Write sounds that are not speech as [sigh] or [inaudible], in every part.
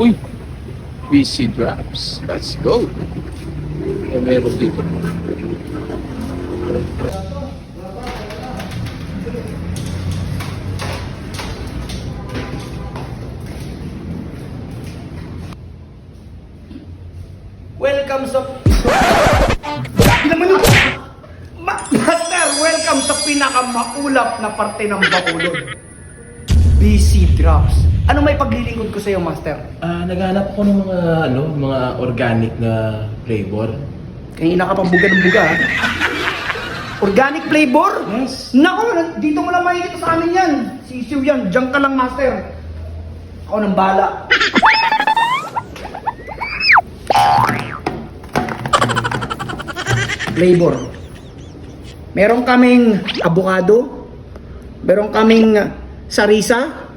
Uy! BC Drops. Let's go! Eh, meron dito. Welcome sa... Naman Master, welcome sa pinakamaulap na parte ng Bacolod. BC Drops. Ano may paglilingkod ko sa iyo, Master? Ah, naghanap ako ng mga ano, mga organic na flavor. Kanina ka pang buga ng buga, ha? Organic flavor? Yes. Nako, dito mo lang makikita sa amin yan. Sisiw yan. Diyan ka lang, Master. Ako nang bala. Flavor. Meron kaming avocado. Meron kaming sarisa.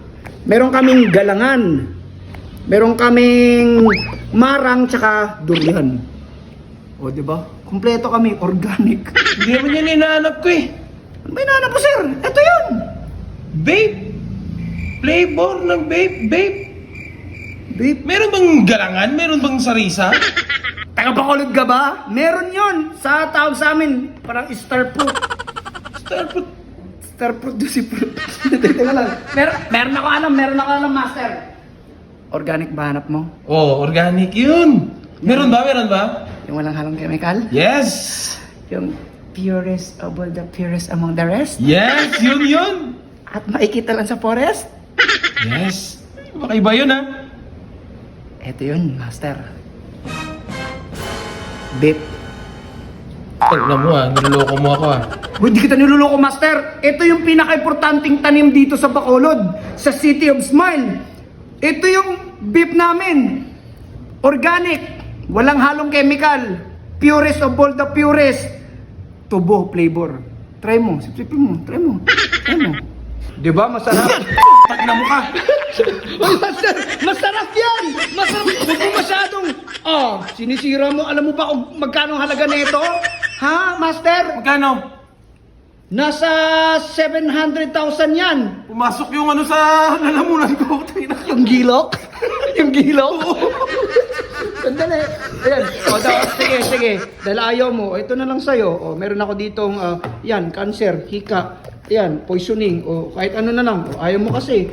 Meron kaming galangan. Meron kaming marang tsaka durian. O, di ba? Kompleto kami, [laughs] organic. Hindi naman yan hinahanap ko eh. Ano ba hinahanap mo, sir? Ito yun! Vape! Flavor ng vape, vape. Babe, Meron bang galangan? Meron bang sarisa? [laughs] taga Bacolod ka ba? Meron yun! Sa tawag sa amin, parang star fruit. Juicy fruit. [laughs] Teka lang. Meron, meron ako alam, meron ako alam, master. Organic ba hanap mo? Oh, organic yun. Meron ba? Meron ba? Yung walang halong chemical? Yes! Yung purest of all the purest among the rest? Yes! Yun yun! At makikita lang sa forest? Yes! Makaiba yun ha? Ito yun, master. Babe, Tagna mo ah, niloloko mo ako ah. Uy, di kita niluloko, Master. Ito yung pinaka-importanting tanim dito sa Bacolod, sa City of Smile. Ito yung beef namin. Organic. Walang halong chemical. Purest of all the purest. Tubo flavor. Try mo. Sipsipin mo. Try mo. Try mo. Di ba? Masarap. [laughs] Pag na mukha. [laughs] Uy, Master! Masarap yan! Masarap! Huwag mo masyadong... Oh, sinisira mo. Alam mo ba kung magkano ang halaga nito? Ha, Master? Magkano? Nasa 700,000 yan. Pumasok yung ano sa lalamunan ko. [laughs] Yung gilok? [laughs] yung gilok? Sandali. Ayan. O, da, sige, sige. Dahil ayaw mo, ito na lang sa'yo. O, meron ako ditong, ah, yan, cancer, hika, yan, poisoning, o kahit ano na lang. O, ayaw mo kasi.